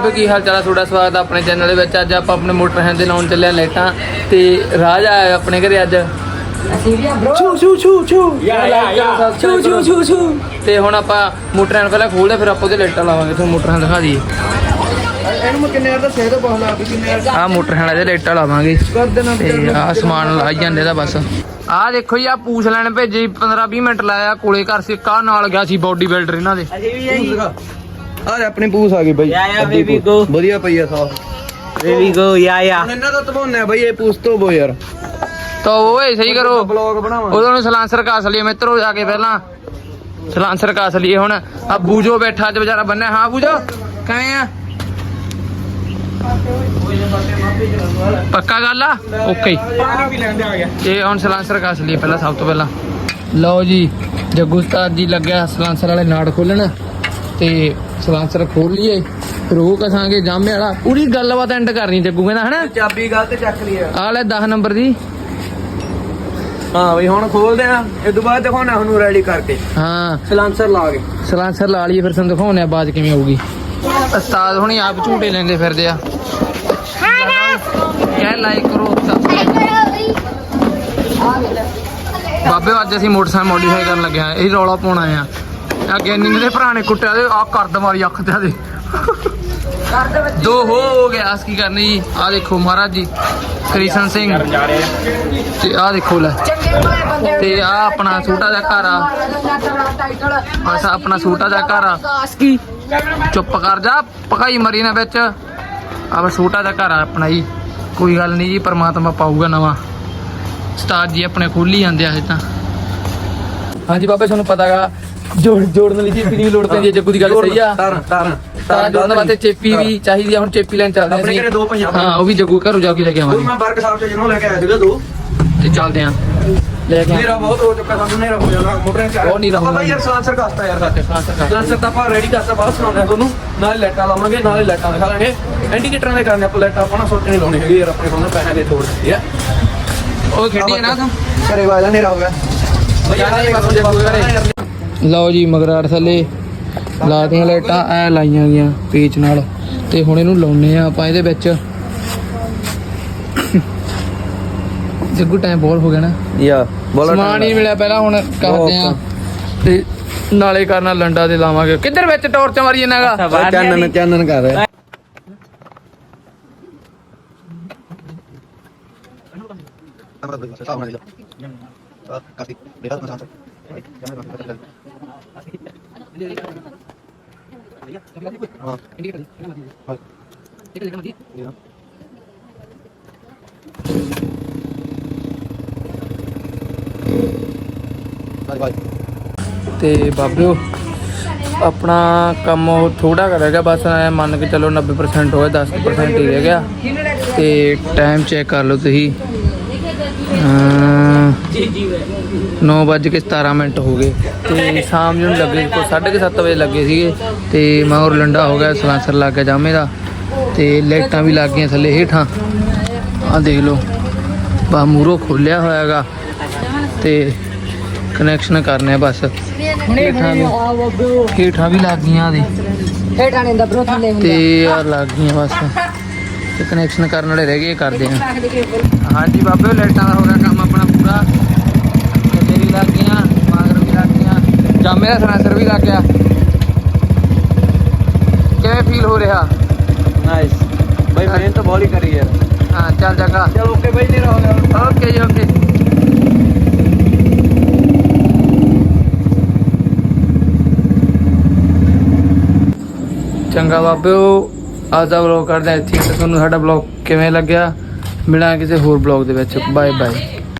ਬਾਬੇ ਕੀ ਹਾਲ ਚਾਲ ਆ? ਤੁਹਾਡਾ ਸਵਾਗਤ ਆ ਆਪਣੇ ਚੈਨਲ ਦੇ ਵਿੱਚ। ਅੱਜ ਆਪਾਂ ਆਪਣੇ ਮੋਟਰ ਹੈਂਡ ਦੇ ਲਾਉਣ ਚੱਲੇ ਆ ਲਾਈਟਾਂ ਤੇ ਰਾਜ ਆਇਆ ਆਪਣੇ ਘਰੇ ਅੱਜ। ਛੂ ਛੂ ਛੂ ਛੂ। ਯਾ, ਯਾ, ਯਾ। ਛੂ ਛੂ ਛੂ ਛੂ। ਤੇ ਹੁਣ ਆਪਾਂ ਮੋਟਰ ਹੈਂਡ ਪਹਿਲਾਂ ਖੋਲਦੇ ਫਿਰ ਆਪਾਂ ਉਹਦੇ ਲਾਈਟਾਂ ਲਾਵਾਂਗੇ। ਤੁਹਾਨੂੰ ਮੋਟਰ ਹੈਂਡ ਦਿਖਾ ਦਈਏ। ਇਹਨੂੰ ਮੈਂ ਕਿੰਨੇ ਦੱਸਿਆ ਤਾਂ ਬਹੁਤ ਲੱਗ ਕਿੰਨੇ ਆਹ ਮੋਟਰ ਹੈਂਡ ਦੇ ਲਾਈਟਾਂ ਲਾਵਾਂਗੇ। ਕਰ ਦੇਣਾ। ਤੇ ਆਹ ਸਮਾਨ ਲਾਈ ਜਾਂਦੇ ਦਾ ਬਸ। ਆਹ ਦੇਖੋ ਜੀ ਆ ਪੂਛ ਲੈਣ ਭੇਜੀ 15 20 ਮਿੰਟ ਲਾਇਆ ਕੋਲੇ ਘਰ ਸੀ ਕਾ ਨਾਲ ਗਿਆ ਸੀ ਬਾਡੀ ਬਿਲਡਰ ਇਹਨਾਂ ਦੇ। ਆ ਆਪਣੀ ਪੂਸ ਆ ਗਈ ਬਾਈ। ਯਾ, ਯਾ, ਅੱਧੀ ਪੂਸ। go. ਵਧੀਆ ਪਈ ਆ ਸਾਫ਼। Yeah, yeah. ਹੁਣ ਇਹਨਾਂ ਦਾ ਤਬਾਉਣਾ ਬਾਈ ਇਹ ਪੂਸ ਤੋਂ ਬੋ ਯਾਰ। ਤਾਂ ਓਏ ਸਹੀ ਕਰੋ। ਬਲੌਗ ਬਣਾਵਾਂ। ਉਦੋਂ ਨੂੰ ਸਲਾਂਸਰ ਕਾਸ ਲਈਏ ਮਿੱਤਰੋ ਜਾ ਕੇ ਪਹਿਲਾਂ ਸਲਾਂਸਰ ਕਾਸ ਲਈਏ ਹੁਣ। ਆ ਬੂਜੋ ਬੈਠਾ ਅੱਜ ਵਿਚਾਰਾ ਬੰਨਿਆ। ਹਾਂ ਬੂਜੋ ਕਿਵੇਂ ਆ? ਪੱਕਾ ਗੱਲ ਆ? ਓਕੇ। ਵੀ ਲੈਂਦੇ ਆ ਗਿਆ ਤੇ ਹੁਣ ਸਲਾਂਸਰ ਕਾਸ ਲਈਏ ਪਹਿਲਾਂ ਸਭ ਤੋਂ ਪਹਿਲਾਂ। ਲਓ ਜੀ ਜੱਗੂ ਉਸਤਾਦ ਜੀ ਲੱਗਿਆ ਸਲਾਂਸਰ ਵਾਲੇ ਨਾੜ ਖੋਲਣ। ਤੇ ਸਲਾਂਸਰ ਖੋਲ ਲਈਏ ਰੋਹ ਕਸਾਂਗੇ ਜਾਮੇ ਵਾਲਾ। ਪੂਰੀ ਗੱਲਬਾਤ ਐਂਡ ਕਰਨੀ ਜੱਗੂ ਕਹਿੰਦਾ ਹਨਾ? ਚਾਬੀ ਗਲਤ ਚੱਕ ਲਈ ਆ ਆ ਲੈ 10 ਨੰਬਰ ਦੀ। ਹਾਂ ਬਈ ਹੁਣ ਖੋਲਦੇ ਆ। ਇਹ ਤੋਂ ਬਾਅਦ ਦਿਖਾਉਣਾ ਉਹਨੂੰ ਰੈਡੀ ਕਰਕੇ। ਹਾਂ। ਸਲਾਂਸਰ ਲਾ ਕੇ। ਸਲਾਂਸਰ ਲਾ ਲਈਏ ਫਿਰ ਤੁਹਾਨੂੰ ਦਿਖਾਉਣੇ ਆ ਬਾਅਦ ਕਿਵੇਂ ਹੋਊਗੀ। ਉਸਤਾਦ ਹੁਣੀ ਆਪ ਝੂਟੇ ਲੈਂਦੇ ਫਿਰਦੇ ਆ। ਕਹਿ ਲਾਈਕ ਕਰੋ ਬਾਬੇ ਅੱਜ ਅਸੀਂ ਮੋਟਰਸਾਈਕਲ ਮੋਡੀਫਾਈ ਕਰਨ ਲੱਗੇ ਆ। ਇਹ ਰੌਲਾ ਪਾਉਣਾ ਆ। ਆ ਗੇਨਿੰਗ ਦੇ ਭਰਾ ਨੇ ਕੁੱਟਿਆ ਦੇ ਆ ਕਰਦ ਮਾਰੀ ਅੱਖ ਤੇ ਦੇ ਦੋ ਹੋ ਹੋ ਗਿਆ ਆਸ ਕੀ ਕਰਨੀ ਜੀ? ਆ ਦੇਖੋ ਮਹਾਰਾਜ ਜੀ ਕ੍ਰਿਸ਼ਨ ਸਿੰਘ। ਤੇ ਆ ਦੇਖੋ ਲੈ। ਤੇ ਆ ਆਪਣਾ ਛੋਟਾ ਜਿਹਾ ਘਰ ਆ। ਬਸ ਆਪਣਾ ਛੋਟਾ ਜਿਹਾ ਘਰ ਆ। ਚੁੱਪ ਕਰ ਜਾ ਪਕਾਈ ਮਰੀ ਨਾ ਵਿੱਚ। ਆ ਬਸ ਛੋਟਾ ਜਿਹਾ ਘਰ ਆ ਆਪਣਾ ਜੀ। ਕੋਈ ਗੱਲ ਨਹੀਂ ਜੀ ਪਰਮਾਤਮਾ ਪਾਊਗਾ ਨਵਾਂ। ਉਸਤਾਦ ਜੀ ਆਪਣੇ ਖੋਲੀ ਜਾਂਦੇ ਆ ਇਹ ਤਾਂ। ਹਾਂਜੀ ਬਾਬੇ ਤੁਹਾਨੂੰ ਪਤਾਗਾ ਜੋੜ ਜੋੜਨ ਲਈ ਚੇਪੀ ਦੀ ਵੀ ਲੋੜ ਪੈਂਦੀ ਹੈ ਜੱਗੂ ਦੀ ਗੱਲ ਸਹੀ ਆ। ਤਾਰਾਂ ਤਾਰਾਂ ਤਾਂ ਜੋੜਨ ਵਾਸਤੇ ਚੇਪੀ ਵੀ ਚਾਹੀਦੀ ਆ ਹੁਣ ਚੇਪੀ ਲੈਣ ਚੱਲਦੇ ਆਪਣੇ ਅਸੀਂ। ਘਰੇ ਦੋ ਪਈਆਂ ਹਾਂ ਉਹ ਵੀ ਜੱਗੂ ਘਰੋਂ ਜਾ ਕੇ ਲੈ ਕੇ ਉਹ ਆਵਾਂਗੇ ਮੈਂ ਵਰਕ ਸਾਹਿਬ ਚ ਜਿਹਨੂੰ ਲੈ ਕੇ ਆਇਆ ਸੀਗਾ ਦੋ। ਤੇ ਚੱਲਦੇ ਆਂ। ਲੈ ਕੇ ਮੇਰਾ ਬਹੁਤ ਹੋ ਚੁੱਕਾ ਸਾਨੂੰ ਨੇਰਾ ਹੋ ਜਾਣਾ ਮੋਟਰਾਂ ਚ ਬਹੁਤ ਹਨੇਰਾ ਹੋ ਆਪਾਂ ਯਾਰ ਸਲਾਂਸਰ ਕਰਤਾ ਯਾਰ ਸਾਡੇ ਸਲਾਂਸਰ ਤਾਂ ਆਪਾਂ ਰੈਡੀ ਕਰਤਾ ਬਾਅਦ ਸੁਣਾਉਂਦੇ ਆ ਤੁਹਾਨੂੰ। ਨਾਲੇ ਲਾਈਟਾਂ ਲਾਵਾਂਗੇ ਨਾਲੇ ਲਾਈਟਾਂ ਦਿਖਾ ਲਾਂਗੇ। ਇੰਡੀਕੇਟਰਾਂ ਦੇ ਕਰਨੇ ਆਪਾਂ ਲਾਈਟਾਂ ਆਪਾਂ ਨਾ ਸੋਚਣੀ ਲਾਉਣੀ ਹੈਗੀ ਯਾਰ ਆਪਣੇ ਕੋਲ ਨਾ ਪੈਸਿਆਂ ਦੀ ਥੋੜ ਦਿੱਤੀ ਆ। ਉਹ ਖੇਡੀ ਨਾ ਤੂੰ? ਘਰੇ ਵਾਜਾ ਨੇਰਾ ਹੋ ਗਿਆ। ਲਓ ਜੀ ਮਗਰਾੜ ਥੱਲੇ ਲਾਤੀਆਂ ਲਾਈਟਾਂ ਐ ਲਾਈਆਂ ਗਈਆਂ ਪੇਚ ਨਾਲ। ਤੇ ਹੁਣ ਇਹਨੂੰ ਲਾਉਨੇ ਆ ਆਪਾਂ ਇਹਦੇ ਵਿੱਚ। ਜੱਗੂ ਟਾਈਮ ਬਹੁਤ ਹੋ ਗਿਆ ਨਾ। ਯਾ ਸਮਾਨ ਹੀ ਮਿਲਿਆ ਪਹਿਲਾਂ ਹੁਣ ਕਰਦੇ ਆ। ਤੇ ਨਾਲੇ ਕਰਨਾ ਲੰਡਾ ਤੇ ਲਾਵਾਂਗੇ। ਕਿੱਧਰ ਵਿੱਚ ਟਾਰਚ ਮਾਰੀ ਜਾਂਦਾਗਾ ਚਾਨਣ ਚਾਨਣ ਕਰ ਰਿਹਾ। ਤੇ ਬਾਬਿਓ ਆਪਣਾ ਕੰਮ ਉਹ ਥੋੜਾ ਕਰ ਰਹਿ ਗਿਆ ਬਸ ਐ ਮੰਨ ਕੇ ਚੱਲੋ 90% ਹੋਇਆ 10% ਹੀ ਰਹਿ ਗਿਆ। ਤੇ ਟਾਈਮ ਚੈੱਕ ਕਰ ਲਓ ਤੁਸੀਂ। ਅਮ, ਨੌ ਵੱਜ ਕੇ 17 ਮਿੰਟ ਹੋ ਗਏ ਤੇ ਸ਼ਾਮ ਨੂੰ ਲੱਗੇ ਕੋ 7:30 ਵਜੇ ਲੱਗੇ ਸੀਗੇ ਤੇ ਮਗਰ ਲੰਡਾ ਹੋ ਗਿਆ ਸਲਾਂਸਰ ਲੱਗ ਗਿਆ ਜਾਮੇ ਦਾ ਤੇ ਲਾਈਟਾਂ ਵੀ ਲੱਗ ਗਈਆਂ ਥੱਲੇ ਹੇਠਾਂ। ਆ ਦੇਖ ਲਓ ਬਾ ਮੂਰੋ ਖੋਲਿਆ ਹੋਇਆਗਾ ਤੇ ਕਨੈਕਸ਼ਨ ਕਰਨੇ ਆ ਬਸ। ਹੇਠਾਂ ਵੀ ਹੇਠਾਂ ਵੀ ਲੱਗ ਗਈਆਂ ਦੇ ਹੇਠਾਂ ਨੇ ਦਬਰੋ ਥੱਲੇ ਤੇ ਆ ਲੱਗ ਗਈਆਂ ਬਸ। ਤੇ ਕਨੈਕਸ਼ਨ ਕਰਨ ਵਾਲੇ ਰਹਿ ਗਏ ਕਰਦੇ ਆ। ਹਾਂਜੀ ਬਾਬੇ ਲਾਈਟਾਂ ਦਾ ਹੋ ਗਿਆ ਕੰਮ ਆਪਣਾ ਪੂਰਾ। ਥੱਲੇ ਵੀ ਲੱਗ ਮਾਗਰ ਵੀ ਲੱਗ ਜਾਮੇ ਦਾ ਸੈਂਸਰ ਵੀ ਲੱਗ ਗਿਆ। ਕਿਵੇਂ ਫੀਲ ਹੋ ਰਿਹਾ? ਨਾਈਸ ਬਈ ਮਿਹਨਤ ਤਾਂ ਬਹੁਤ ਹੀ ਕਰੀ ਯਾਰ। ਹਾਂ ਚੱਲ ਜਗਾ ਚਲ ਓਕੇ ਬਈ ਨੇਰਾ ਹੋ ਗਿਆ। ਓਕੇ ਜੀ ਓਕੇ। ਚੰਗਾ ਬਾਬਿਓ ਅੱਜ ਦਾ ਵਲੌਗ ਕਰਦੇ ਹਾਂ। ਇੱਥੇ ਤੁਹਾਨੂੰ ਸਾਡਾ ਵਲੌਗ ਕਿਵੇਂ ਲੱਗਿਆ? ਮਿਲਾਂਗੇ ਕਿਸੇ ਹੋਰ ਵਲੌਗ ਦੇ ਵਿੱਚ। Bye bye